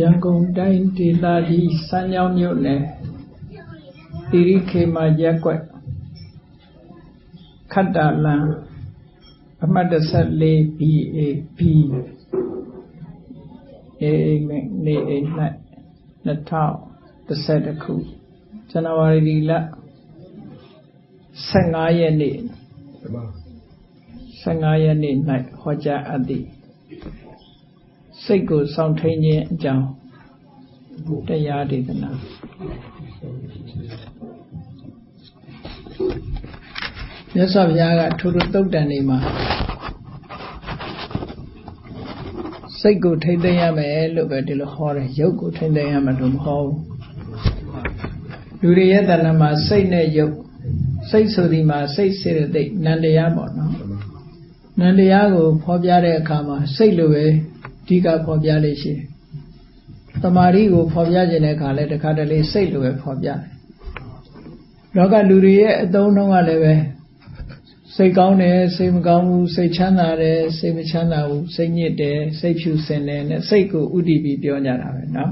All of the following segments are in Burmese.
ရန်ကုန်တိုင်းဒေသကြီးစမ်းချောင်းမြို့နယ်တိရိခေမာရက်ကွက်ခတ္တလန်အမှတ်14 BAB အေးနေအိမ်၌2012ခုဇန်နဝါရီလ15ရက်နေ့15ရက်နေ့၌ဟောကြားအပ်သည် စိတ်ကိုစောင့်ထိန်ခြင်းအကြောင်းတရားဒေသနာမြတ်စွာဘုရားကထိုးထိုးတုတ်တန်နေမှာစိတ်ကိုထိမ့်သိမ်းရမယ်လို့ပဲဒီလိုဟောတယ်ရုပ်ကိုထိမ့်သိမ်းရမယ်လို့မဟောဘူးလူတွေရဲ့တဏ္ဍမှာစိတ်နဲ့ရုပ်စိတ်ဆိုဒီမှာစိတ်စေတသိက်နန္တရားပေါ့နော်နန္တရားကိုဖော်ပြတဲ့အခါမှာစိတ်လိုပဲ အဓိကဖော်ပြလေးရှိတယ်တမာရီကိုဖော်ပြခြင်းတဲ့အခါလဲတခါတလေစိတ်လိုပဲဖော်ပြတယ်လောကလူတွေရဲ့အသုံးနှုန်းကလည်းပဲစိတ်ကောင်းတယ်စိတ်မကောင်းဘူးစိတ်ချမ်းသာတယ်စိတ်မချမ်းသာဘူးစိတ်ညစ်တယ်စိတ်ဖြူစင်တယ်နဲ့စိတ်ကိုဥတည်ပြီးပြောကြတာပဲเนาะ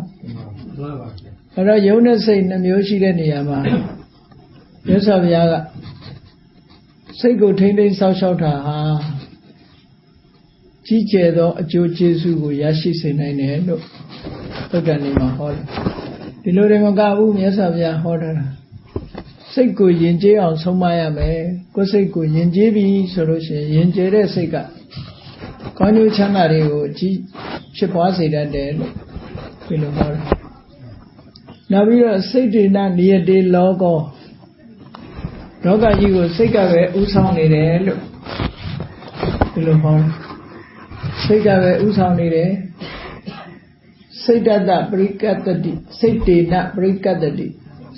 မှန်ပါဗျာအဲ့တော့ယုံနဲ့စိတ်နှမျိုးရှိတဲ့နေရာမှာမြတ်စွာဘုရားကစိတ်ကိုထိမ့်သိမ်းဆောက်ရှောက်တာဟာ ကြီးကျယ်သောအကျိုးကျေးဇူးကိုရရှိစေနိုင်တယ်လို့သုတ္တန်နေမှာဟောတယ်ဒီလိုတွေမကဘူးမြတ်စွာဘုရားဟောတာစိတ်ကိုယဉ်ကျေးအောင်ဆုံးမရမယ်ကိုယ်စိတ်ကိုယဉ်ကျေးပြီဆိုလို့ရှိရင်ယဉ်ကျေးတဲ့စိတ်ကကောင်းကျိုးချမ်းသာတွေကိုကြီးဖြစ်ပွားစေတတ်တယ်လို့ဒီလိုဟောတယ်နောက်ပြီးတော့စိတ်တေနနိယတေလောကောလောကကြီးကိုစိတ်ကပဲဥဆောင်နေတယ်လို့ဒီလိုဟောတယ် စိတ်ကပဲဥဆောင်နေတယ်စိတ်တတပရိကတ္တိစိတ်တေနပရိကတ္တိ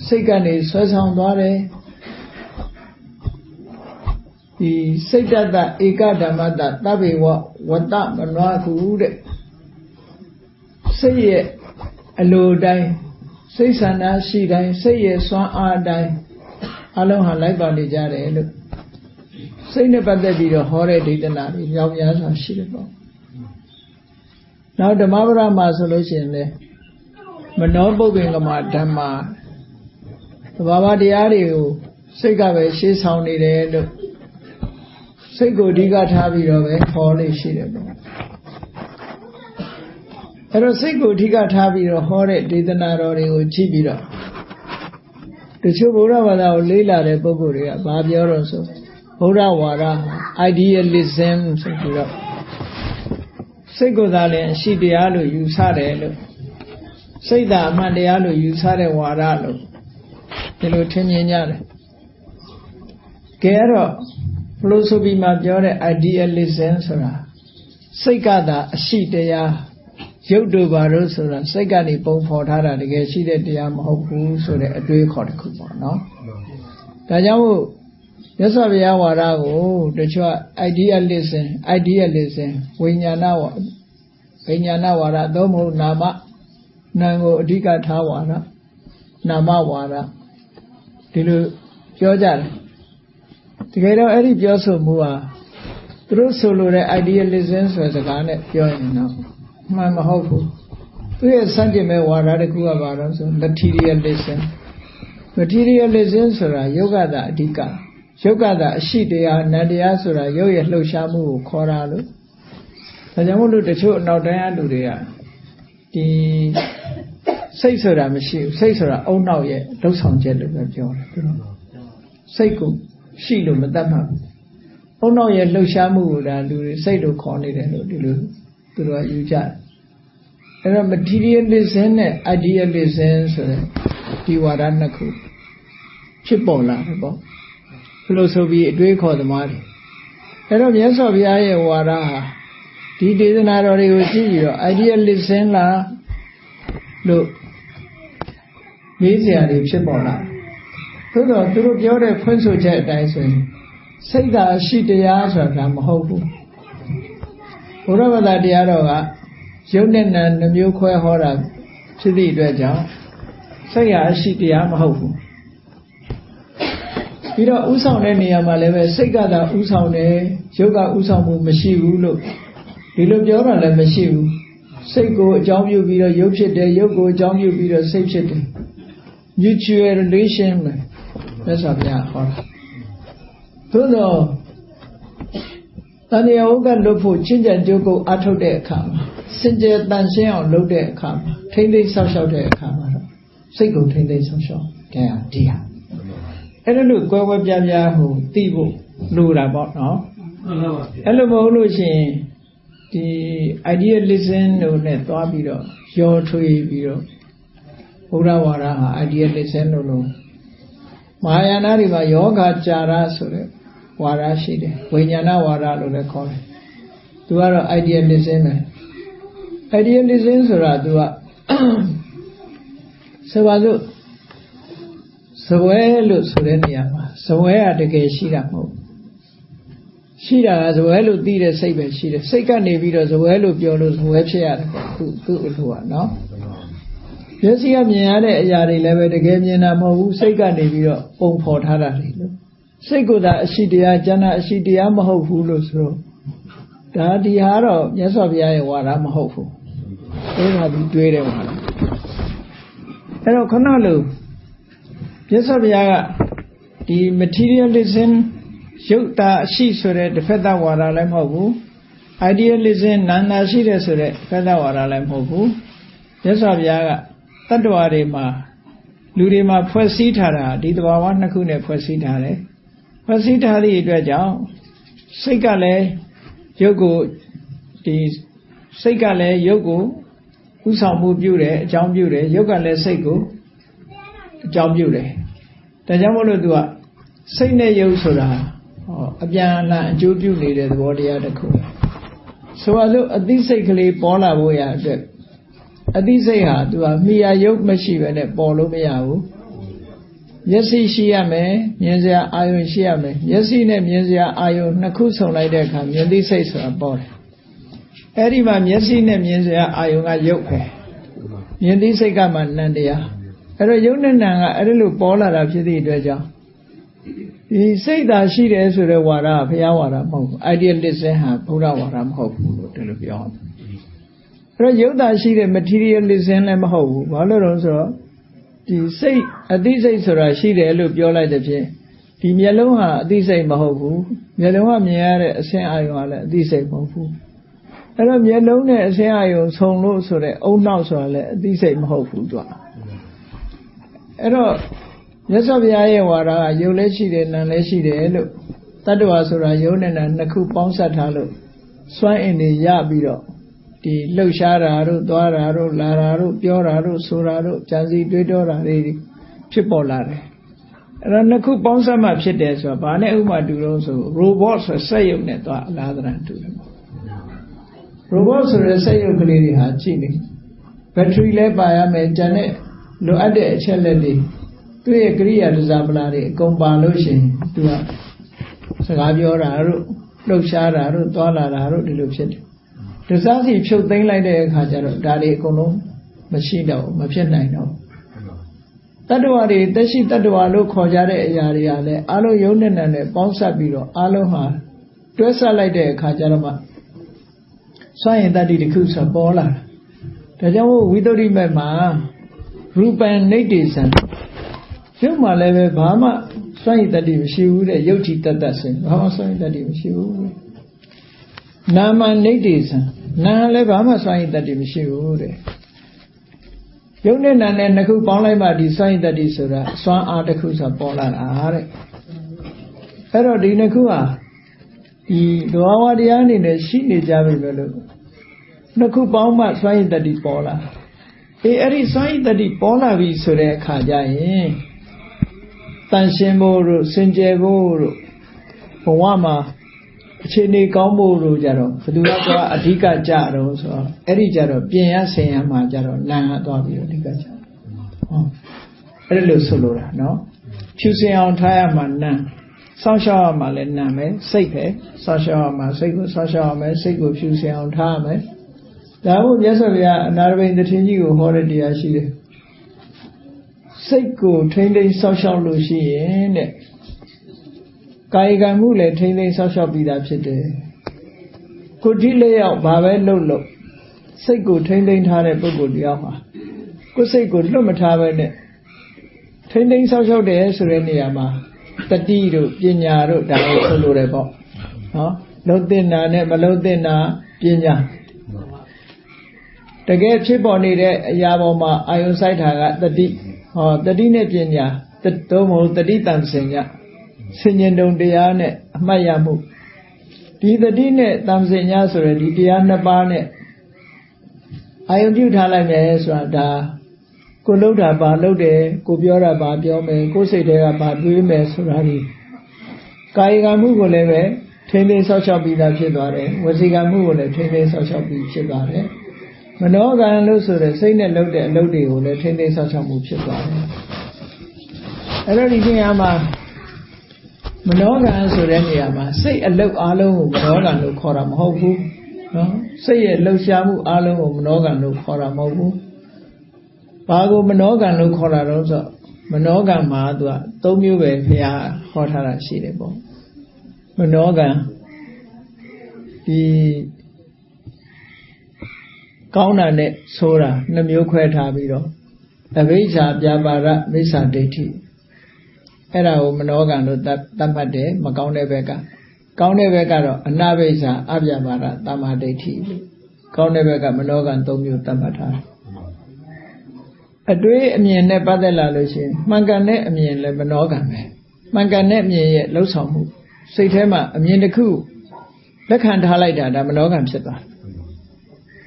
စိတ်ကနေဆွဲဆောင်သွားတယ်ဒီစိတ်တတဧကဓမ္မတသဗ္ဗေဝဝတ္တမနွားခုတဲ့စိတ်ရဲ့အလိုတိုင်းစိတ်ဆန္ဒရှိတိုင်းစိတ်ရဲ့စွမ်းအားတိုင်းအလုံးဟာလိုက်ပါနေကြတယ်လို့စိတ်နဲ့ပတ်သက်ပြီးတော့ဟောတဲ့ဒေသနာတွေရောင်များစွာရှိတယ်ပေါ့ နောက်ဓမ္မပဒမှာဆိုလို့ရှိရင်လေမနောပုပ္ပင်ကမဓမ္မာသဘာဝတရားတွေကိုစိတ်ကပဲရှေးဆောင်နေတယ်လို့စိတ်ကိုအဓိကထားပြီးတော့ပဲဟောလေးရှိတယ်ပေါ့အဲ့တော့စိတ်ကိုအဓိကထားပြီးတော့ဟောတဲ့ဒေသနာတော်တွေကိုကြည့်ပြီးတော့တချို့ဗုဒ္ဓဘာသာကိုလေးလာတဲ့ပုဂ္ဂိုလ်တွေကဘာပြောတော့ဆိုဗုဒ္ဓဝါဒ idealism ဆိုပြီးတော့ စိတ်ကိုယ်သာလည်းအရှိတရားလို့ယူဆတယ်လို့စိတ်သာအမှန်တရားလို့ယူဆတဲ့ဝါဒလို့ဒီလိုထင်မြင်ကြတယ်ကဲတော့ philosophy မှာပြောတဲ့ idealism ဆိုတာစိတ်ကသာအရှိတရားရုပ်တို့ဘာလို့ဆိုတာစိတ်ကနေပုံဖော်ထားတာတကယ်ရှိတဲ့တရားမဟုတ်ဘူးဆိုတဲ့အတွေးခေါ်တစ်ခုပေါ့နော်ဒါကြောင့်မို့ မြတ်စွာဘုရားဝါဒကိုတချို့ idealism idealism ဝိညာဏဝဝိညာဏဝါဒသို့မဟုတ်နာမနာကိုအဓိကထားဝါဒနာမဝါဒဒီလိုပြောကြတယ်တကယ်တော့အဲ့ဒီပြောဆိုမှုဟာသူတို့ဆိုလိုတဲ့ idealism ဆိုတဲ့စကားနဲ့ပြောရင်တော့မှန်မဟုတ်ဘူးသူရဲ့စံတင်မဲ့ဝါဒတစ်ခုကဘာလို့ဆို materialism materialism ဆိုတာယောဂတာအဓိက ယောဂတာအရှိတရားနန္တရားဆိုတာရုပ်ရဲ့လှုပ်ရှားမှုကိုခေါ်တာလို့ဒါကြောင့်မို့လို့တချို့အနောက်တိုင်းအလူတွေကဒီစိတ်ဆိုတာမရှိဘူးစိတ်ဆိုတာအုံနောက်ရဲ့လှုပ်ဆောင်ချက်လို့ပဲပြောတယ်သူတို့စိတ်ကိုရှိလို့မတတ်မှဘူးအုံနောက်ရဲ့လှုပ်ရှားမှုကိုဒါလူတွေစိတ်လို့ခေါ်နေတယ်လို့ဒီလိုသူတို့ကယူကြတယ်အဲ့တော့ materialism နဲ့ idealism ဆိုတဲ့ဒီဝါဒနှစ်ခုဖြစ်ပေါ်လာတယ်ပေါ့ ဘလို့ဆိုပြီးအတွေးခေါ်သမားတွေအဲ့တော့မြတ်စွာဘုရားရဲ့ဝါဒဟာဒီဒေသနာတော်တွေကိုကြည့်ပြီးတော့ idealism လားလို့မေးစရာတွေဖြစ်ပေါ်လာသို့တော့သူတို့ပြောတဲ့ဖွင့်ဆိုချက်အတိုင်းဆိုရင်စိတ်သာရှိတရားဆိုတာမဟုတ်ဘူးဘုရားဘာသာတရားတော်ကယုတ်နဲ့နာနှမျိုးခွဲဟောတာဖြစ်သည့်အတွက်ကြောင့်စိတ်ဟာအရှိတရားမဟုတ်ဘူး ပြီးတော့ဥဆောင်တဲ့နေရာမှာလည်းပဲစိတ်ကသာဥဆောင်တယ်ယုတ်ကဥဆောင်မှုမရှိဘူးလို့ဒီလိုပြောတာလည်းမရှိဘူးစိတ်ကိုအကြောင်းပြုပြီးတော့ရုပ်ဖြစ်တယ်ရုပ်ကိုအကြောင်းပြုပြီးတော့စိတ်ဖြစ်တယ် mutual relation ပဲမြတ်စွာဘုရားဟောတာသို့တော့တဏှာဥက္ကလွတ်ဖို့ချင်းကြံကြုတ်ကိုအထုတ်တဲ့အခါမှာစင်ကြယ်တန်ရှင်းအောင်လုပ်တဲ့အခါမှာထိမ့်သိမ်းဆောက်ရှောက်တဲ့အခါမှာတော့စိတ်ကိုထိမ့်သိမ်းဆောက်ရှောက်တဲ့ဟာဒီဟာ အဲ့ဒါလို့ကွဲကွဲပြားပြားဟိုသိဖို့လိုတာပေါ့နော်မှန်ပါပါဗျာအဲ့လိုမဟုတ်လို့ရှိရင်ဒီ idealism တို့နဲ့သွားပြီးတော့ရောထွေးပြီးတော့ဘုရားဝါဒဟာ idealism လို့လို့မဟာယာနတွေမှာယောဂကြာရဆိုတဲ့ဝါဒရှိတယ်ဝိညာဏဝါဒလို့လည်းခေါ်တယ်သူကတော့ idealism ပဲ idealism ဆိုတာသူကဆိုပါလို့ ဇပွဲလို့ဆိုတဲ့နေရာမှာဇပွဲကတကယ်ရှိတာမဟုတ်ဘူးရှိတာကဇပွဲလို့သိတဲ့စိတ်ပဲရှိတယ်စိတ်ကနေပြီးတော့ဇပွဲလို့ပြောလို့ဇပွဲဖြစ်ရတယ်ပေါ့သူသူ့အလို့ကနော်မျက်စိကမြင်ရတဲ့အရာတွေလည်းပဲတကယ်မြင်တာမဟုတ်ဘူးစိတ်ကနေပြီးတော့ပုံဖော်ထားတာလေလို့စိတ်ကသာအရှိတရားကျမ်းသာအရှိတရားမဟုတ်ဘူးလို့ဆိုတော့ဒါဒီဟာတော့မြတ်စွာဘုရားရဲ့ဝါဒမဟုတ်ဘူးအဲ့ဒါဒီတွေးတယ်ဝါဒအဲ့တော့ခဏလို့ မြတ်စွာဘုရားကဒီ materialism ရုပ်တာအရှိဆိုတဲ့တစ်ဖက်သားဝါဒလည်းမဟုတ်ဘူး idealism နာနာရှိတဲ့ဆိုတဲ့တစ်ဖက်သားဝါဒလည်းမဟုတ်ဘူးမြတ်စွာဘုရားကတတ္တဝါတွေမှာလူတွေမှာဖွဲ့စည်းထားတာဒီသဘာဝနှစ်ခုနဲ့ဖွဲ့စည်းထားတယ်ဖွဲ့စည်းထားသည့်အတွက်ကြောင့်စိတ်ကလည်းရုပ်ကိုဒီစိတ်ကလည်းရုပ်ကိုဥဆောင်မှုပြုတယ်အကြောင်းပြုတယ်ရုပ်ကလည်းစိတ်ကိုအကြောင်းပြုတယ် ဒါကြောင့်မို့လို့သူကစိတ်နဲ့ရုပ်ဆိုတာဟောအပြန်အလှန်အကျိုးပြုနေတဲ့သဘောတရားတစ်ခုဆိုပါလို့အသိစိတ်ကလေးပေါ်လာဖို့ရအတွက်အသိစိတ်ဟာသူကမိယာယုတ်မရှိဘဲနဲ့ပေါ်လို့မရဘူးမျက်စိရှိရမယ်မြင်စရာအာယုံရှိရမယ်မျက်စိနဲ့မြင်စရာအာယုံနှစ်ခုဆုံလိုက်တဲ့အခါမြင်သိစိတ်ဆိုတာပေါ်တယ်အဲ့ဒီမှာမျက်စိနဲ့မြင်စရာအာယုံကယုတ်ပဲမြင်သိစိတ်ကမှနံတရား အဲ့တော့ယုတ်နဲ့နံကအဲ့ဒီလိုပေါ်လာတာဖြစ်သည့်အတွက်ကြောင့်ဒီစိတ်သာရှိတယ်ဆိုတဲ့ဝါဒကဘုရားဝါဒမဟုတ်ဘူး idealism ဟာဘုရားဝါဒမဟုတ်ဘူးလို့ဒီလိုပြောအောင်အဲ့တော့ယုတ်တာရှိတဲ့ materialism လည်းမဟုတ်ဘူးဘာလို့လဲဆိုတော့ဒီစိတ်အသိစိတ်ဆိုတာရှိတယ်လို့ပြောလိုက်တဲ့ဖြင့်ဒီမျက်လုံးဟာအသိစိတ်မဟုတ်ဘူးမျက်လုံးကမြင်ရတဲ့အဆင်းအာရုံကလည်းအသိစိတ်မဟုတ်ဘူးအဲ့တော့မျက်လုံးနဲ့အဆင်းအာရုံဆုံလို့ဆိုတဲ့အုံနောက်ဆိုတာလည်းအသိစိတ်မဟုတ်ဘူးသူက အဲ့တော့မြတ်စွာဘုရားရဲ့ဝါဒကယုတ်လည်းရှိတယ်နာမ်လည်းရှိတယ်လို့တတ္တဝါဆိုတာယုတ်နဲ့နာမ်နှစ်ခုပေါင်းစပ်ထားလို့စွမ်းအင်တွေရပြီးတော့ဒီလှုပ်ရှားတာတို့သွားတာတို့လာတာတို့ပြောတာတို့ဆိုတာတို့ကြံစည်တွေးတောတာတွေဖြစ်ပေါ်လာတယ်အဲ့တော့နှစ်ခုပေါင်းစပ်မှဖြစ်တယ်ဆိုတာဘာနဲ့ဥပမာတူလို့ဆို robot ဆိုစက်ရုပ်နဲ့သွားအလားတရန်တူတယ် robot ဆိုတဲ့စက်ရုပ်ကလေးတွေဟာကြည့်နေဘက်ထရီလည်းပါရမယ်ကျန်တဲ့ လိုအပ်တဲ့အချက်လက်တွေသူ့ရဲ့ကရိယာဒဇာပလာတွေအကုန်ပါလို့ရှိရင်သူကစကားပြောတာတို့လှုပ်ရှားတာတို့သွားလာတာတို့ဒီလိုဖြစ်တယ်ဒဇာစီဖြုတ်သိမ်းလိုက်တဲ့အခါကျတော့ဒါတွေအကုန်လုံးမရှိတော့ဘူးမဖြစ်နိုင်တော့ဘူးတတ္တဝါတွေတက်ရှိတတ္တဝါလို့ခေါ်ကြတဲ့အရာတွေကလည်းအလုံးယုံနဲ့နဲ့ပေါင်းစပ်ပြီးတော့အလုံးဟာတွဲဆက်လိုက်တဲ့အခါကျတော့မှစွန့်ရင်တတ္တိတစ်ခုဆိုပေါ်လာတာဒါကြောင့်မို့ဝိသုဒ္ဓိမက်မှာ ရူပံနေတေဆံရုပ်မှလည်းပဲဘာမှစွန့်ရင်တတ္တိမရှိဘူးတဲ့ယုတ်တိတတ္တဆင်ဘာမှစွန့်ရင်တတ္တိမရှိဘူးတဲ့နာမနေတေဆံနာလည်းဘာမှစွန့်ရင်တတ္တိမရှိဘူးတဲ့ယုတ်နဲ့နာနဲ့နှစ်ခုပေါင်းလိုက်မှဒီစွန့်ရင်တတ္တိဆိုတာစွမ်းအားတစ်ခုဆိုပေါ်လာတာတဲ့အဲ့တော့ဒီနှစ်ခုဟာဒီဒဝဝတရားအနေနဲ့ရှိနေကြပြီပဲလို့နှစ်ခုပေါင်းမှစွမ်းရည်တတိပေါ်လာ အေးအဲ့ဒီစွမ်းရည်တတိပေါ်လာပြီဆိုတဲ့အခါကျရင်တန်ရှင်းဖို့တို့စင်ကြယ်ဖို့တို့ဘဝမှာအခြေအနေကောင်းဖို့တို့ကြတော့ဘယ်သူကအဓိကကြတော့ဆိုတော့အဲ့ဒီကြတော့ပြင်ရဆင်ရမှာကြတော့နာငါသွားပြီးတော့အဓိကကြဟောအဲ့လိုဆိုလိုတာနော်ဖြူစင်အောင်ထားရမှာနာစောင့်ရှောက်ရမှာလည်းနာမယ်စိတ်ပဲစောင့်ရှောက်ရမှာစိတ်ကိုစောင့်ရှောက်ရမယ်စိတ်ကိုဖြူစင်အောင်ထားရမယ် ဒါမို့မြတ်စွာဘုရားအနာရဘိန်တထင်းကြီးကိုဟောတဲ့တရားရှိတယ်စိတ်ကိုထိမ့်သိမ်းစောင့်ရှောက်လို့ရှိရင်တဲ့ကာယကံမှုလည်းထိမ့်သိမ်းစောင့်ရှောက်ပြီးသားဖြစ်တယ်ကိုတိလေးယောက်ဘာပဲလုပ်လို့စိတ်ကိုထိမ့်သိမ်းထားတဲ့ပုဂ္ဂိုလ်တရားဟာကိုယ်စိတ်ကိုလွတ်မထားပဲနဲ့ထိမ့်သိမ်းဆောက်ရှောက်တယ်ဆိုတဲ့နေရာမှာတတိတို့ပညာတို့ဒါကိုဆိုလိုတယ်ပေါ့နော်လုံးတင်တာနဲ့မလုံးတင်တာပညာ တကယ်ဖြစ်ပေါ်နေတဲ့အရာပေါ်မှာအာယုစိုက်တာကတတိဟောတတိနဲ့ပညာသုံးမဟုတ်တတိတန်စင်ညဆင်ញင်တုံတရားနဲ့အမှတ်ရမှုဒီတတိနဲ့တန်စင်ညဆိုရယ်ဒီတရားနှစ်ပါးနဲ့အာယုပြုထားလိုက်မယ်ဆိုတာဒါကိုလှုပ်တာပါလှုပ်တယ်ကိုပြောတာပါပြောမယ်ကိုစိတ်ထဲကပါတွေးမယ်ဆိုတာဒီကာယကံမှုကိုလည်းပဲထိမ့်သိမ်းဆောက်ရှောက်ပြီးသားဖြစ်သွားတယ်ဝစီကံမှုကိုလည်းထိမ့်သိမ်းဆောက်ရှောက်ပြီးဖြစ်သွားတယ် မနောကံလို့ဆိုတဲ့စိတ်နဲ့လှုပ်တဲ့အလုပ်တွေကိုလည်းထိမ့်သိမ်းဆောက်ရှောက်မှုဖြစ်သွားတယ်အဲ့တော့ဒီနေရာမှာမနောကံဆိုတဲ့နေရာမှာစိတ်အလုတ်အားလုံးကိုမနောကံလို့ခေါ်တာမဟုတ်ဘူးနော်စိတ်ရဲ့လှုပ်ရှားမှုအားလုံးကိုမနောကံလို့ခေါ်တာမဟုတ်ဘူးဘာကိုမနောကံလို့ခေါ်တာတော့ဆိုမနောကံမှာသူက၃မျိုးပဲဘုရားဟောထားတာရှိတယ်ပေါ့မနောကံဒီ ကောင်းတာနဲ့ဆိုးတာနှမျိုးခွဲထားပြီးတော့အဘိဓါပြပါရမိစ္ဆာဒိဋ္ဌိအဲ့ဒါကိုမနောကံလို့သတ်မှတ်တယ်မကောင်းတဲ့ဘက်ကကောင်းတဲ့ဘက်ကတော့အနာဘိဇာအပြပါဒတမ္မာဒိဋ္ဌိကောင်းတဲ့ဘက်ကမနောကံ၃မျိုးသတ်မှတ်ထားအတွေးအမြင်နဲ့ပတ်သက်လာလို့ရှိရင်မှန်ကန်တဲ့အမြင်လည်းမနောကံပဲမှန်ကန်တဲ့အမြင်ရဲ့လှုပ်ဆောင်မှုစိတ်ထဲမှာအမြင်တစ်ခုလက်ခံထားလိုက်တာဒါမနောကံဖြစ်သွား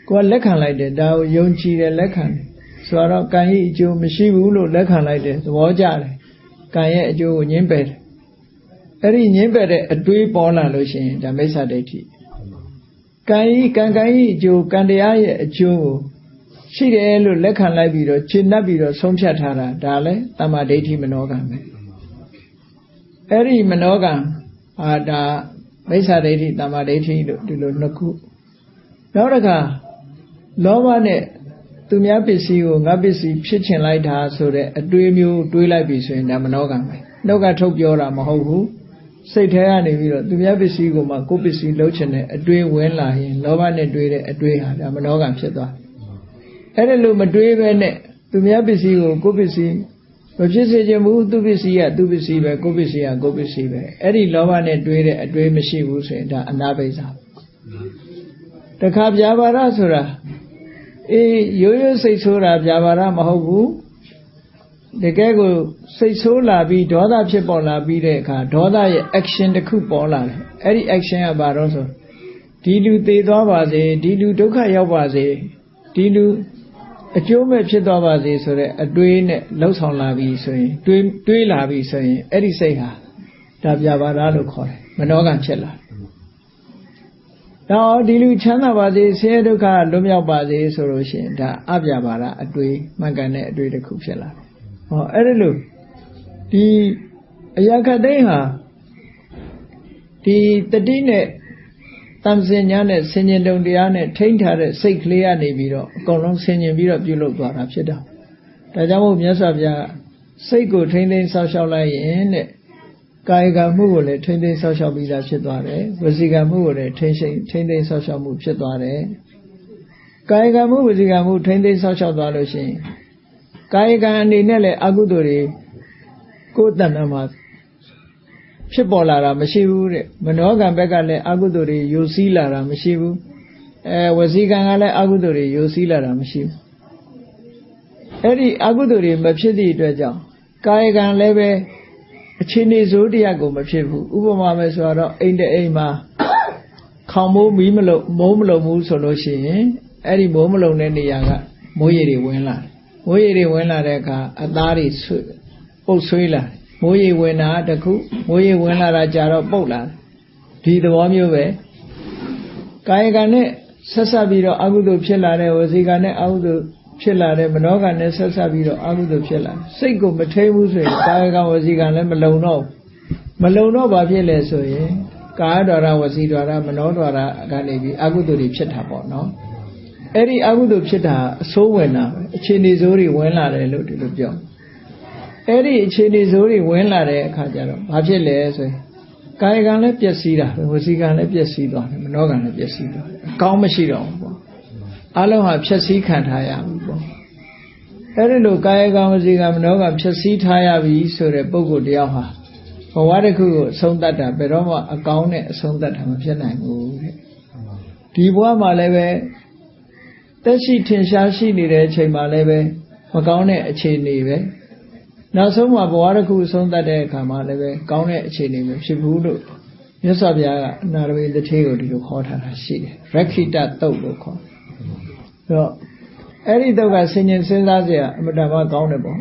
ကိုကလက်ခံလိုက်တယ်ဒါကိုယုံကြည်တယ်လက်ခံတယ်ဆိုတော့ကံဤအကျိုးမရှိဘူးလို့လက်ခံလိုက်တယ်သဘောကျတယ်ကံရဲ့အကျိုးကိုညှင်းပယ်တယ်အဲ့ဒီညှင်းပယ်တဲ့အတွေးပေါ်လာလို့ရှိရင်ဒါမိစ္ဆာဒိဋ္ဌိကံဤကံကံဤအကျိုးကံတရားရဲ့အကျိုးကိုရှိတယ်လို့လက်ခံလိုက်ပြီးတော့ရှင်းနှပ်ပြီးတော့ဆုံးဖြတ်ထားတာဒါလည်းတမ္မာဒိဋ္ဌိမနောကံပဲအဲ့ဒီမနောကံအာဒါမိစ္ဆာဒိဋ္ဌိတမ္မာဒိဋ္ဌိလို့ဒီလိုနှစ်ခုနောက်တစ်ခါ လောဘနဲ့သူများပစ္စည်းကိုငါပစ္စည်းဖြစ်ချင်လိုက်တာဆိုတဲ့အတွေးမျိုးတွေးလိုက်ပြီဆိုရင်ဒါမနောကံပဲနှုတ်ကထုတ်ပြောတာမဟုတ်ဘူးစိတ်ထဲကနေပြီးတော့သူများပစ္စည်းကိုမှကိုယ်ပစ္စည်းလုံးချင်တဲ့အတွေးဝင်လာရင်လောဘနဲ့တွေးတဲ့အတွေးဟာဒါမနောကံဖြစ်သွားအဲ့ဒါလို့မတွေးပဲနဲ့သူများပစ္စည်းကိုကိုယ်ပစ္စည်းမဖြစ်စေချင်ဘူးသူပစ္စည်းကသူပစ္စည်းပဲကိုယ်ပစ္စည်းကကိုယ်ပစ္စည်းပဲအဲ့ဒီလောဘနဲ့တွေးတဲ့အတွေးမရှိဘူးဆိုရင်ဒါအနာဘိဇာတခါပြာပါရဆိုတာ အေးရိုးရိုးစိတ်ဆိုးတာပြာပါရမဟုတ်ဘူးတကယ်ကိုစိတ်ဆိုးလာပြီးဒေါသဖြစ်ပေါ်လာပြီးတဲ့အခါဒေါသရဲ့ action တစ်ခုပေါ်လာတယ်အဲ့ဒီ action ကဘာတော့ဆိုဒီလူသေသွားပါစေဒီလူဒုက္ခရောက်ပါစေဒီလူအကျိုးမဲ့ဖြစ်သွားပါစေဆိုတဲ့အတွေးနဲ့လှုပ်ဆောင်လာပြီဆိုရင်တွေးတွေးလာပြီဆိုရင်အဲ့ဒီစိတ်ဟာဒါပြပါရလို့ခေါ်တယ်မနောကံဖြစ်လာတော့ ဒီလူချမ်းသာပါစေဆင်းရဲဒုက္ခလွတ်မြောက်ပါစေဆိုလို့ရှိရင်ဒါအပြပါရအတွေးမှန်ကန်တဲ့အတွေးတစ်ခုဖြစ်လာတယ်ဟောအဲ့ဒါလို့ဒီအရာခတ်သိမ်းဟာဒီတတိနဲ့တမ်စင်ညာနဲ့ဆင်ញင်တုံတရားနဲ့ထိမ့်ထားတဲ့စိတ်ကလေးကနေပြီးတော့အကုန်လုံးဆင်ញင်ပြီးတော့ပြုလုပ်သွားတာဖြစ်တာဒါကြောင့်မို့မြတ်စွာဘုရားစိတ်ကိုထိမ့်သိမ်းဆောက်ရှောက်လိုက်ရင်တဲ့ ကာယကံမှုကိုလည်းထိမ့်သိမ်းဆောက်ရှောက်ပြီးသားဖြစ်သွားတယ်ဝစီကံမှုကိုလည်းထိမ့်သိမ်းထိမ့်သိမ်းဆောက်ရှောက်မှုဖြစ်သွားတယ်ကာယကံမှုဝစီကံမှုထိမ့်သိမ်းဆောက်ရှောက်သွားလို့ရှိရင်ကာယကံအနေနဲ့လည်းအကုသိုလ်တွေကိုယ်တဏ္ဍမှာဖြစ်ပေါ်လာတာမရှိဘူးတဲ့မနောကံဘက်ကလည်းအကုသိုလ်တွေယိုစီးလာတာမရှိဘူးအဲဝစီကံကလည်းအကုသိုလ်တွေယိုစီးလာတာမရှိဘူးအဲ့ဒီအကုသိုလ်တွေမဖြစ်သည့်အတွက်ကြောင့်ကာယကံလည်းပဲ အခြေအနေစိုးတရားကိုမဖြစ်ဘူးဥပမာပဲဆိုတော့အိမ်တအိမ်မှာခေါင်မိုးမီးမလုံမိုးမလုံဘူးဆိုလို့ရှိရင်အဲ့ဒီမိုးမလုံတဲ့နေရာကမိုးရေတွေဝင်လာတယ်မိုးရေတွေဝင်လာတဲ့အခါအသားတွေဆွပုတ်ဆွေးလာမိုးရေဝင်တာတခုမိုးရေဝင်လာတာကြာတော့ပုတ်လာဒီသဘောမျိုးပဲကာယကံနဲ့ဆက်ဆက်ပြီးတော့အကုသိုလ်ဖြစ်လာတဲ့ဝစီကံနဲ့အကုသိုလ် ဖြစ်လာတဲ့မနောကံနဲ့ဆက်ဆက်ပြီးတော့အကုသိုလ်ဖြစ်လာစိတ်ကိုမထိန်ဘူးဆိုရင်ကာယကံဝစီကံလည်းမလုံတော့မလုံတော့ဘာဖြစ်လဲဆိုရင်ကာယဒွါရဝစီဒွါရမနောဒွါရကနေပြီးအကုသိုလ်တွေဖြစ်တာပေါ့နော်အဲ့ဒီအကုသိုလ်ဖြစ်တာအဆိုးဝင်တာပဲအခြေအနေဆိုးတွေဝင်လာတယ်လို့ဒီလိုပြောအဲ့ဒီအခြေအနေဆိုးတွေဝင်လာတဲ့အခါကျတော့ဘာဖြစ်လဲဆိုရင်ကာယကံလည်းပျက်စီးတာပဲဝစီကံလည်းပျက်စီးသွားတယ်မနောကံလည်းပျက်စီးသွားတယ်အကောင်းမရှိတော့ဘူးပေါ့ အလုံးဟာဖြည့်ဆည်းခံထားရပြီပေါ့အဲ့ဒီလိုကာယကံဝစီကံမနောကံဖြည့်ဆည်းထားရပြီဆိုတဲ့ပုဂ္ဂိုလ်တယောက်ဟာဘဝတစ်ခုကိုအဆုံးသတ်တာဘယ်တော့မှအကောင်းနဲ့အဆုံးသတ်တာမဖြစ်နိုင်ဘူးတဲ့ဒီဘဝမှာလည်းပဲတက်ရှိထင်ရှားရှိနေတဲ့အချိန်မှာလည်းပဲမကောင်းတဲ့အခြေအနေပဲနောက်ဆုံးမှာဘဝတစ်ခုအဆုံးသတ်တဲ့အခါမှာလည်းပဲကောင်းတဲ့အခြေအနေမဖြစ်ဘူးလို့မြတ်စွာဘုရားကအနာရဝိတထေကိုဒီလိုခေါ်ထားတာရှိတယ်ရခိတတုတ်လို့ခေါ်တယ် တော့အဲ့ဒီတော့ကဆင်ញင်စဉ်းစားစရာအမတန်မှကောင်းတယ်ပေါ့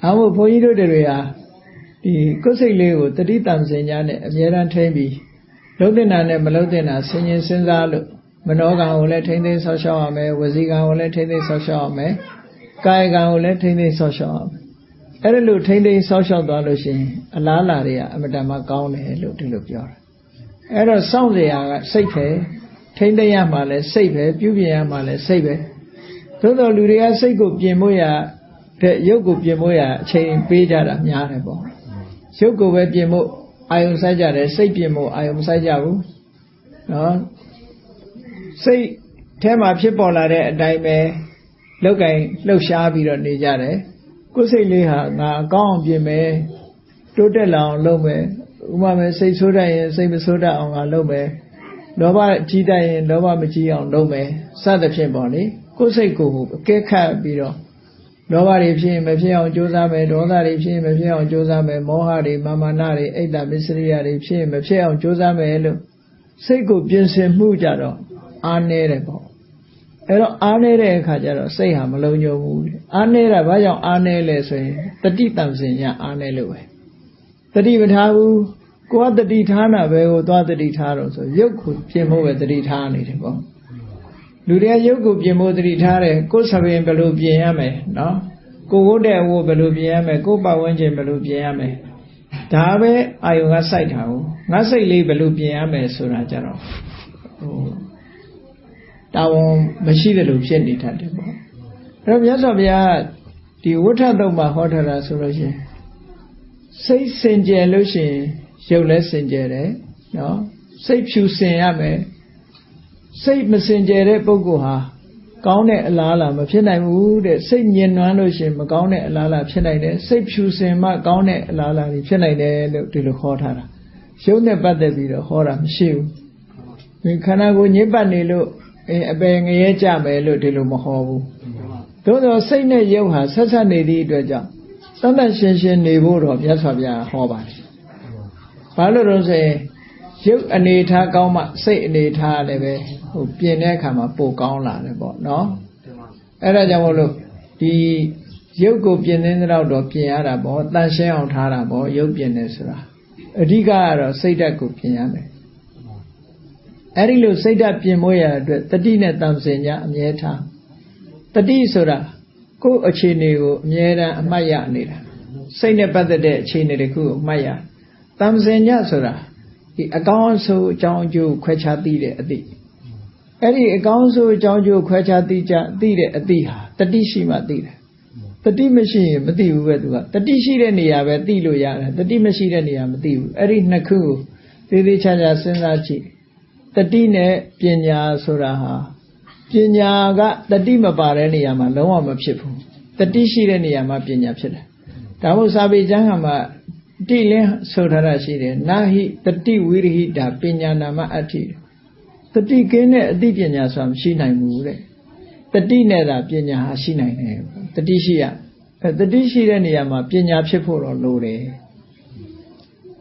ဒါမို့ဘုန်းကြီးတို့တွေဟာဒီကိုယ်စိတ်လေးကိုတတိတံစင်ညာနဲ့အမြဲတမ်းထိမ့်ပြီးလုံးတင်တာနဲ့မလုံးတင်တာဆင်ញင်စဉ်းစားလို့မနောကံကိုလည်းထိမ့်သိမ်းဆောက်ရှောက်ရမယ်ဝစီကံကိုလည်းထိမ့်သိမ်းဆောက်ရှောက်ရမယ်ကာယကံကိုလည်းထိမ့်သိမ်းဆောက်ရှောက်ရမယ်အဲ့ဒါလို့ထိမ့်သိမ်းဆောက်ရှောက်သွားလို့ရှိရင်အလားလာတွေကအမတန်မှကောင်းတယ်လို့ဒီလိုပြောတာအဲ့တော့စောင့်စရာကစိတ်ပဲ ထိမ့်သိမ်းရမှာလည်းစိတ်ပဲပြုပြင်ရမှာလည်းစိတ်ပဲသို့တော်လူတွေကစိတ်ကိုပြင်ဖို့ရတဲ့ရုပ်ကိုပြင်ဖို့ရအချိန်ပေးကြတာများတယ်ပေါ့ရုပ်ကိုပဲပြင်ဖို့အာယုံစိုက်ကြတယ်စိတ်ပြင်ဖို့အာယုံမစိုက်ကြဘူးနော်စိတ်ထဲမှာဖြစ်ပေါ်လာတဲ့အတိုင်းပဲလောက်ကင်လှုပ်ရှားပြီးတော့နေကြတယ်ကိုယ်စိတ်လေးဟာငါအကောင်းအောင်ပြင်မယ်တိုးတက်လာအောင်လုပ်မယ်ဥပမာစိတ်ဆိုးတတ်ရင်စိတ်မဆိုးတတ်အောင်ငါလုပ်မယ် လောဘကြီးတတ်ရင်လောဘမကြီးအောင်လုပ်မယ်စသဖြင့်ပေါ့လေကိုယ်စိတ်ကိုအကဲခတ်ပြီးတော့လောဘတွေဖြစ်ရင်မဖြစ်အောင်ကြိုးစားမယ်ဒေါသတွေဖြစ်ရင်မဖြစ်အောင်ကြိုးစားမယ်မောဟတွေမာမာနတွေအိတ်တမစ္စရိယတွေဖြစ်ရင်မဖြစ်အောင်ကြိုးစားမယ်လို့စိတ်ကိုပြင်ဆင်မှုကြတော့အားနေတယ်ပေါ့အဲ့တော့အားနေတဲ့အခါကျတော့စိတ်ဟာမလုံးညုံဘူးအားနေတာဘာကြောင့်အားနေလဲဆိုရင်တတိတံစင်ညာအားနေလို့ပဲတတိမထားဘူး ကိုကတတိထားတာပဲကိုသွားတတိထားတော့ဆိုရုပ်ကိုပြင်ဖို့ပဲတတိထားနေတယ်ပေါ့လူတွေကရုပ်ကိုပြင်ဖို့တတိထားတယ်ကိုယ်ဆပင်ဘယ်လိုပြင်ရမလဲနော်ကိုဝတ်တဲ့ဝတ်ဘယ်လိုပြင်ရမလဲကိုပတ်ဝန်းကျင်ဘယ်လိုပြင်ရမလဲဒါပဲအာယုံကစိုက်တာကိုငါစိတ်လေးဘယ်လိုပြင်ရမလဲဆိုတာကြတော့ဟိုတာဝန်မရှိတယ်လို့ဖြစ်နေတတ်တယ်ပေါ့အဲ့တော့မြတ်စွာဘုရားဒီဝဋ္ထတုံမှာဟောထားတာဆိုလို့ရှိရင်စိတ်စင်ကြယ်လို့ရှိရင် ရုပ်လည်းစင်ကြယ်တယ်နော်စိတ်ဖြူစင်ရမယ်စိတ်မစင်ကြယ်တဲ့ပုဂ္ဂိုလ်ဟာကောင်းတဲ့အလားအလာမဖြစ်နိုင်ဘူးတဲ့စိတ်ညင်နွမ်းလို့ရှိရင်မကောင်းတဲ့အလားအလာဖြစ်နိုင်တယ်စိတ်ဖြူစင်မှကောင်းတဲ့အလားအလာတွေဖြစ်နိုင်တယ်လို့ဒီလိုခေါ်ထားတာရုပ်နဲ့ပတ်သက်ပြီးတော့ဟောတာမရှိဘူးဒီခန္ဓာကိုယ်ညစ်ပတ်နေလို့အဲအပယ်ငရဲကြမယ်လို့ဒီလိုမဟောဘူးသို့သောစိတ်နဲ့ရုပ်ဟာဆက်ဆက်နေသည့်အတွက်ကြောင့်သတ်မှတ်ရှင်းရှင်းနေဖို့တော့မြတ်စွာဘုရားဟောပါတယ် ဘာလို့လို့ဆိုရင်ရုပ်အနေထားကောင်းမှစိတ်အနေထားလည်းပဲဟိုပြင်တဲ့အခါမှာပိုကောင်းလာတယ်ပေါ့နော်အဲ့ဒါကြောင့်မို့လို့ဒီရုပ်ကိုပြင်တဲ့တော့တော့ပြင်ရတာပေါ့တန်ရှင်းအောင်ထားတာပေါ့ရုပ်ပြင်တယ်ဆိုတာအဓိကကတော့စိတ်ဓာတ်ကိုပြင်ရမယ်အဲ့ဒီလိုစိတ်ဓာတ်ပြင်မိုးရတဲ့အတွက်တတိနဲ့တံစင်ညာအမြဲထားတတိဆိုတာကိုယ်အခြေအနေကိုအမြဲတမ်းအမှတ်ရနေတာစိတ်နဲ့ပတ်သက်တဲ့အခြေအနေတခုကိုအမှတ်ရ တံစင်ညာဆိုတာဒီအကောင်းအဆိုးအကြောင်းအကျိုးခွဲခြားသိတဲ့အသည့်အဲ့ဒီအကောင်းဆိုးအကြောင်းအကျိုးခွဲခြားသိကြသိတဲ့အသည့်ဟာတတိရှိမှသိတယ်တတိမရှိရင်မသိဘူးပဲသူကတတိရှိတဲ့နေရာပဲသိလို့ရတယ်တတိမရှိတဲ့နေရာမသိဘူးအဲ့ဒီနှစ်ခုကိုသေးသေးချာချာစဉ်းစားကြည့်တတိနဲ့ပညာဆိုတာဟာပညာကတတိမပါတဲ့နေရာမှာလုံးဝမဖြစ်ဘူးတတိရှိတဲ့နေရာမှာပညာဖြစ်တယ်ဒါမို့စာပေကျမ်းကမှာ တိလင်းဆိုထားတာရှိတယ်နာဟိတတိဝိရိဟိတာပညာနာမအဋ္ဌိတတိကင်းတဲ့အသိပညာဆိုတာမရှိနိုင်ဘူးတဲ့တတိနဲ့သာပညာဟာရှိနိုင်တယ်တတိရှိရအဲတတိရှိတဲ့နေရာမှာပညာဖြစ်ဖို့တော့လိုတယ်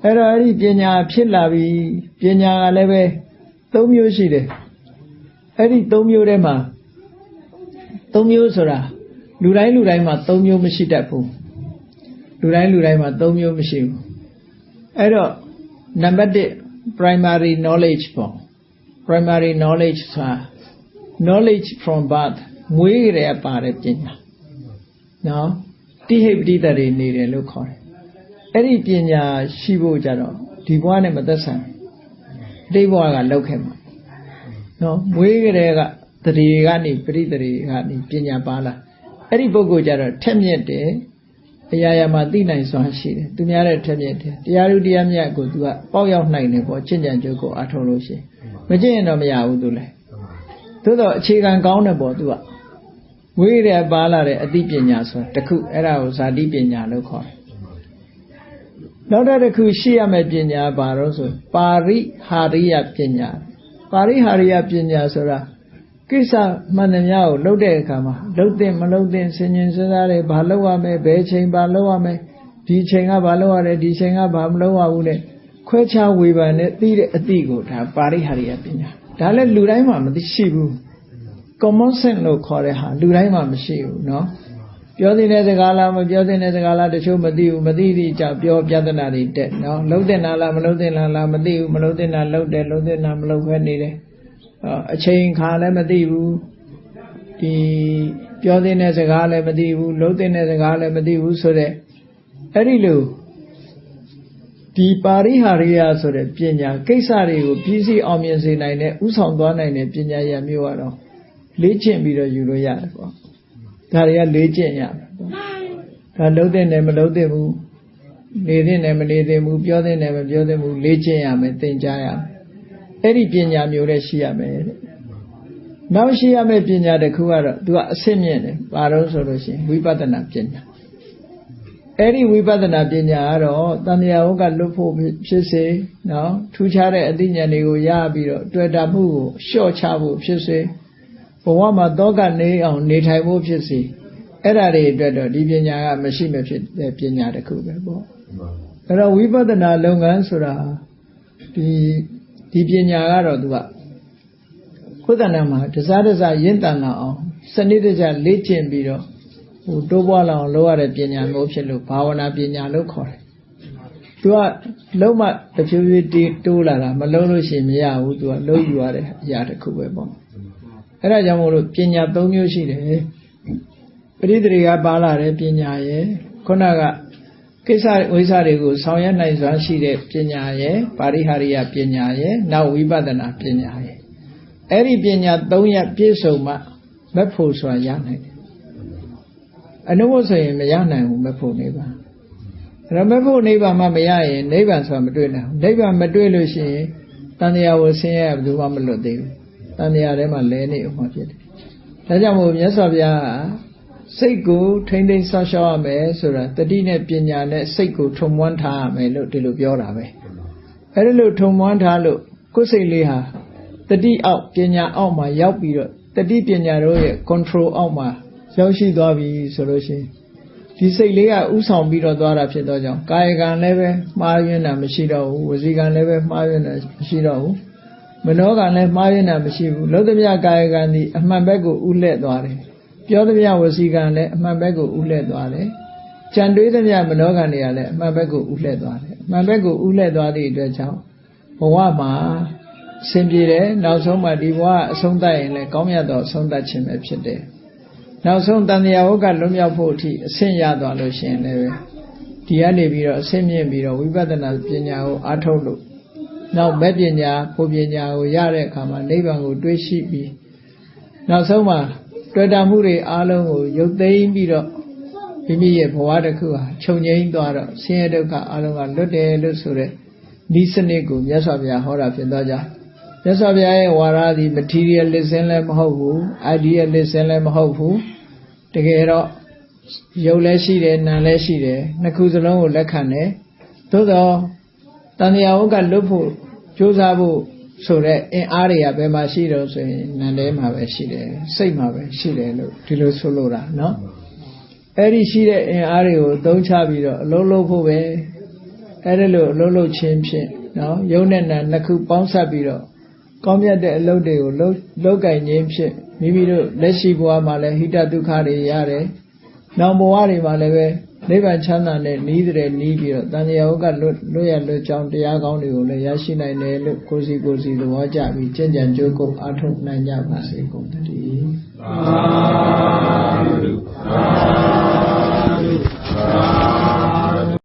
အဲ့တော့အဲ့ဒီပညာဖြစ်လာပြီပညာကလည်းပဲ၃မျိုးရှိတယ်အဲ့ဒီ၃မျိုးထဲမှာ၃မျိုးဆိုတာလူတိုင်းလူတိုင်းမှာ၃မျိုးမရှိတတ်ဘူး လူတိုင်းလူတိုင်းမှာ၃မျိုးမရှိဘူးအဲ့တော့နံပါတ်1 primary knowledge ပေါ့ primary knowledge ဆိုတာ knowledge from birth မွေးကြရပါတဲ့ပညာနော်တိဟိပတိတတွေနေတယ်လို့ခေါ်တယ်အဲ့ဒီပညာရှိဖို့ကြတော့ဒီဘဝနဲ့မသက်ဆိုင်တိဘဝကလောက်ခဲ့မှာနော်မွေးကြတဲ့ကတရေကနေပရိတရေကနေပညာပါလာအဲ့ဒီပုဂ္ဂိုလ်ကြတော့ထက်မြက်တယ် အရာရာမှာသိနိုင်စွာရှိတယ်သူများတဲ့ထက်မြက်တယ်တရားလူတရားမြတ်ကိုသူကပေါက်ရောက်နိုင်တယ်ပေါ့ချင့်ကြံကြိုးကိုအထောက်လို့ရှိရင်မကျင့်ရင်တော့မရဘူးသူလည်းသို့တော့အခြေခံကောင်းတယ်ပေါ့သူကဝိရပါလာတဲ့အသိပညာဆိုတာတခုအဲ့ဒါကိုဇာတိပညာလို့ခေါ်တယ်နောက်တစ်ခုရှိရမယ့်ပညာဘာလို့ဆိုပါရိဟာရိယပညာပါရိဟာရိယပညာဆိုတာ ကိစ္စမှန်သမျှကိုလုပ်တဲ့အခါမှာလုပ်တဲ့မလုပ်တဲ့ဆင်ញင်စဉ်းစားတယ်ဘာလုပ်ရမလဲဘယ်ချိန်ဘာလုပ်ရမလဲဒီချိန်ကဘာလုပ်ရတယ်ဒီချိန်ကဘာမလုပ်ရဘူးတဲ့ခွဲခြားဝေဖန်နဲ့သိတဲ့အသည့်ကိုဒါပါရိဟာရိယပညာဒါလည်းလူတိုင်းမှာမရှိဘူး common sense လို့ခေါ်တဲ့ဟာလူတိုင်းမှာမရှိဘူးเนาะပြောတဲ့စကားလားမပြောတဲ့စကားလားတချို့မသိဘူးမသိသည့်ကြောင့်ပြောပြဿနာတွေတက်เนาะလုံးတဲ့နာလားမလုံးတဲ့နာလားမသိဘူးမလုံးတဲ့နာလုံးတယ်လုံးတဲ့နာမလုံးခဲနေတယ် အချိန်ခါလည်းမသိဘူးဒီပြောတဲ့စကားလည်းမသိဘူးလုံးတဲ့စကားလည်းမသိဘူးဆိုတော့အဲ့ဒီလိုဒီပါရိဟာရိယဆိုတဲ့ပညာကိစ္စတွေကိုပြည့်စည်အောင်မြင်စေနိုင်တဲ့ဥဆောင်သွားနိုင်တဲ့ပညာရမျိုးကတော့လေ့ကျင့်ပြီးတော့ယူလို့ရတယ်ပေါ့ဒါတွေကလေ့ကျင့်ရမယ်ပေါ့ဒါလုံးတဲ့နယ်မလုံးတဲ့ဘူးနေတဲ့နယ်မနေတဲ့ဘူးပြောတဲ့နယ်မပြောတဲ့ဘူးလေ့ကျင့်ရမယ်သင်ကြားရမယ် အဲ့ဒီပညာမျိုးလည်းရှိရမယ်တဲ့နောက်ရှိရမယ့်ပညာတစ်ခုကတော့သူကအစစ်မြင့်တယ်ဘာလို့ဆိုလို့ရှိရင်ဝိပဿနာပညာအဲ့ဒီဝိပဿနာပညာကတော့တန်မြာဟုတ်ကလွတ်ဖို့ဖြစ်စေနော်ထူးခြားတဲ့အသိဉာဏ်တွေကိုရပြီးတော့တွေ့တာမှုကိုလျှော့ချဖို့ဖြစ်စေဘဝမှာတောကနေအောင်နေထိုင်ဖို့ဖြစ်စေအဲ့ဒါတွေအတွက်တော့ဒီပညာကမရှိမဖြစ်တဲ့ပညာတစ်ခုပဲပေါ့အဲ့တော့ဝိပဿနာလုပ်ငန်းဆိုတာဒီ ဒီပညာကတော့သူကခုသဏ္ဍာန်မှာတစားတစားရင့်တန်လာအောင်စနစ်တကျလေ့ကျင့်ပြီးတော့ဟိုတိုးပွားလာအောင်လုပ်ရတဲ့ပညာမျိုးဖြစ်လို့ဘာဝနာပညာလို့ခေါ်တယ်သူကလုံးမတဖြည်းဖြည်းတိုးလာတာမလုံးလို့ရှိရင်မရဘူးသူကလုံးယူရတဲ့အရာတစ်ခုပဲပေါ့အဲ့ဒါကြောင့်မို့လို့ပညာ၃မျိုးရှိတယ်ပရိသေတွေကပါလာတဲ့ပညာရယ်ခုနက ကိစ္စဝိစ္စတွေကိုဆောင်ရွက်နိုင်စွာရှိတဲ့ပညာရယ်ပါရိဟာရိယပညာရယ်နောက်ဝိပဿနာပညာရယ်အဲ့ဒီပညာ၃ရပ်ပြည့်စုံမှမဖို့ဆိုတာရနိုင်တယ်အနုဘဆိုရင်မရနိုင်ဘူးမဖို့နေပါရမဖို့နိဗ္ဗာန်မှမရရင်နိဗ္ဗာန်ဆိုတာမတွေ့နိုင်ဘူးနိဗ္ဗာန်မတွေ့လို့ရှိရင်တန်တရားကိုဆင်းရဲဘယ်သူမှမလွတ်သေးဘူးတန်တရားထဲမှာလဲနေဥမှာဖြစ်တယ်ဒါကြောင့်မို့မြတ်စွာဘုရားက စိတ်ကိုထိမ့်သိမ်းဆောက်ရှောက်ရမယ်ဆိုတာတတိနဲ့ပညာနဲ့စိတ်ကိုထုံမွမ်းထားရမယ်လို့ဒီလိုပြောတာပဲအဲဒီလိုထုံမွမ်းထားလို့ကိုယ်စိတ်လေးဟာတတိအောက်ပညာအောက်မှာရောက်ပြီးတော့တတိပညာတို့ရဲ့ control အောက်မှာရောက်ရှိသွားပြီဆိုလို့ရှိရင်ဒီစိတ်လေးကဥဆောင်ပြီးတော့သွားတာဖြစ်တော့ကြောင့်ကာယကံလည်းပဲမှားယွင်းတာမရှိတော့ဘူးဝစီကံလည်းပဲမှားယွင်းတာမရှိတော့ဘူးမနောကံလည်းမှားယွင်းတာမရှိဘူးလောကမြကာယကံဒီအမှန်ဘက်ကိုဥလက်သွားတယ် ပြောသမျှဝစီကံလည်းအမှန်ဘက်ကိုဥလှည့်သွားတယ်။ကြံတွေးသမျှမနောကံတွေကလည်းအမှန်ဘက်ကိုဥလှည့်သွားတယ်။အမှန်ဘက်ကိုဥလှည့်သွားသည့်အတွက်ကြောင့်ဘဝမှာဆင်ပြေတယ်နောက်ဆုံးမှဒီဘဝအဆုံးသတ်ရင်လည်းကောင်းမြတ်သောအဆုံးသတ်ခြင်းပဲဖြစ်တယ်။နောက်ဆုံးတန်တရားဝကလွတ်မြောက်ဖို့အထိအဆင့်ရသွားလို့ရှိရင်လည်းဒီကနေပြီးတော့အဆင့်မြင့်ပြီးတော့ဝိပဿနာပညာကိုအားထုတ်လို့နောက်မဲ့ပညာဖို့ပညာကိုရတဲ့အခါမှာနိဗ္ဗာန်ကိုတွေးရှိပြီးနောက်ဆုံးမှာ တွေ့တာမှုတွေအားလုံးကိုရုပ်သိမ်းပြီးတော့မိမိရဲ့ဘဝတစ်ခုဟာခြုံငိမ့်သွားတော့ဆင်းရဲဒုက္ခအားလုံးကလွတ်တယ်လို့ဆိုတဲ့ဤစနစ်ကိုမြတ်စွာဘုရားဟောတာဖြစ်သွားကြမြတ်စွာဘုရားရဲ့ဝါရသည် materialism လည်းမဟုတ်ဘူး idealism လည်းမဟုတ်ဘူးတကယ်တော့ရုပ်လည်းရှိတယ်နာမ်လည်းရှိတယ်နှစ်ခုစလုံးကိုလက်ခံတယ်သို့တော့တန်တရားဝကလွတ်ဖို့ကြိုးစားဖို့ ဆိုတော့အင်အားတွေကဘယ်မှာရှိတော့ဆိုရင်နံထဲမှာပဲရှိတယ်စိတ်မှာပဲရှိတယ်လို့ဒီလိုဆိုလိုတာနော်အဲ့ဒီရှိတဲ့အင်အားတွေကိုသုံးချပြီးတော့အလုံးလုံးဖို့ပဲအဲ့ဒါလို့အလုံးလုံးချင်းဖြင့်နော်ယုံနဲ့နံနှစ်ခုပေါင်းစပ်ပြီးတော့ကောင်းမြတ်တဲ့အလုပ်တွေကိုလုပ်လုပ်ကင်ခြင်းဖြင့်မိမိတို့လက်ရှိဘဝမှာလည်းဟိတဒုက္ခတွေရတယ်။နောက်ဘဝတွေမှာလည်းပဲ နိဗ္ဗာန်ချမ်းသာနဲ့နီးတဲ့နီးပြီးတော့တန်ရာဝကလွတ်လွတ်ရလွတ်ကြောင်းတရားကောင်းတွေကိုလည်းရရှိနိုင်တယ်လို့ကိုစီကိုစီသဘောကျပြီးကြင်ကြံကြိုးကုပ်အားထုတ်နိုင်ကြပါစေကုန်သတည်းသာဓုသာ